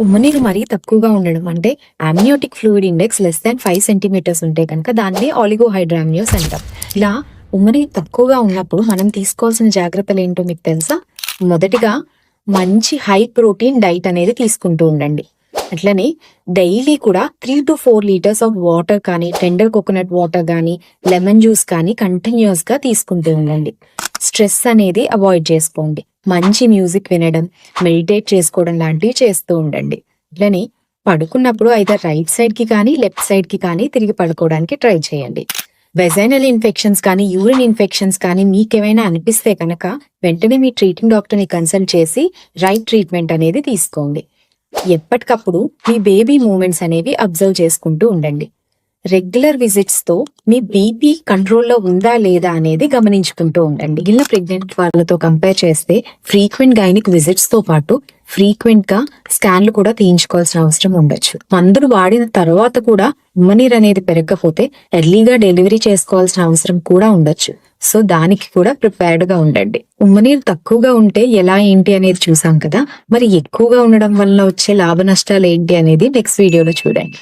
ఉమ్మనీరు మరీ తక్కువగా ఉండడం అంటే amniotic fluid index less than five centimetres ఉంటే కనుక దాన్ని ఆలిగోహైడ్రామియోస్ అంటాం. ఇలా ఉమ్మనీరు తక్కువగా ఉన్నప్పుడు మనం తీసుకోవాల్సిన జాగ్రత్తలు ఏంటో మీకు తెలుసా? మొదటిగా మంచి హై ప్రోటీన్ డైట్ అనేది తీసుకుంటూ ఉండండి. అట్లనే డైలీ కూడా three to four litres of water కానీ టెండర్ కోకోనట్ వాటర్ కానీ లెమన్ జ్యూస్ కానీ కంటిన్యూస్గా తీసుకుంటూ ఉండండి. స్ట్రెస్ అనేది అవాయిడ్ చేసుకోండి. మంచి మ్యూజిక్ వినడం మెడిటేట్ చేసుకోవడం లాంటివి చేస్తూ ఉండండి. అట్లనే పడుకున్నప్పుడు అయితే రైట్ సైడ్కి కానీ లెఫ్ట్ సైడ్కి కానీ తిరిగి పడుకోవడానికి ట్రై చేయండి. వెజైనల్ ఇన్ఫెక్షన్స్ కానీ యూరిన్ ఇన్ఫెక్షన్స్ కానీ మీకేమైనా అనిపిస్తే కనుక వెంటనే మీ ట్రీటింగ్ డాక్టర్ని కన్సల్ట్ చేసి రైట్ ట్రీట్మెంట్ అనేది తీసుకోండి. ఎప్పటికప్పుడు మీ బేబీ మూమెంట్స్ అనేవి అబ్జర్వ్ చేసుకుంటూ ఉండండి. రెగ్యులర్ విజిట్స్తో మీ బీపీ కంట్రోల్లో ఉందా లేదా అనేది గమనించుకుంటూ ఉండండి. మిగిలిన ప్రెగ్నెంట్ వాళ్ళతో కంపేర్ చేస్తే ఫ్రీక్వెంట్ గైనిక్ విజిట్స్తో పాటు ఫ్రీక్వెంట్గా స్కాన్లు కూడా తీయించుకోవాల్సిన అవసరం ఉండొచ్చు. మందులు వాడిన తర్వాత కూడా ఉమ్మనీర్ అనేది పెరగకపోతే ఎర్లీగా డెలివరీ చేసుకోవాల్సిన అవసరం కూడా ఉండొచ్చు. సో దానికి కూడా ప్రిపేర్డ్గా ఉండండి. ఉమ్మనీరు తక్కువగా ఉంటే ఎలా ఏంటి అనేది చూసాం కదా. మరి ఎక్కువగా ఉండడం వల్ల వచ్చే లాభ నష్టాలు ఏంటి అనేది నెక్స్ట్ వీడియోలో చూడండి.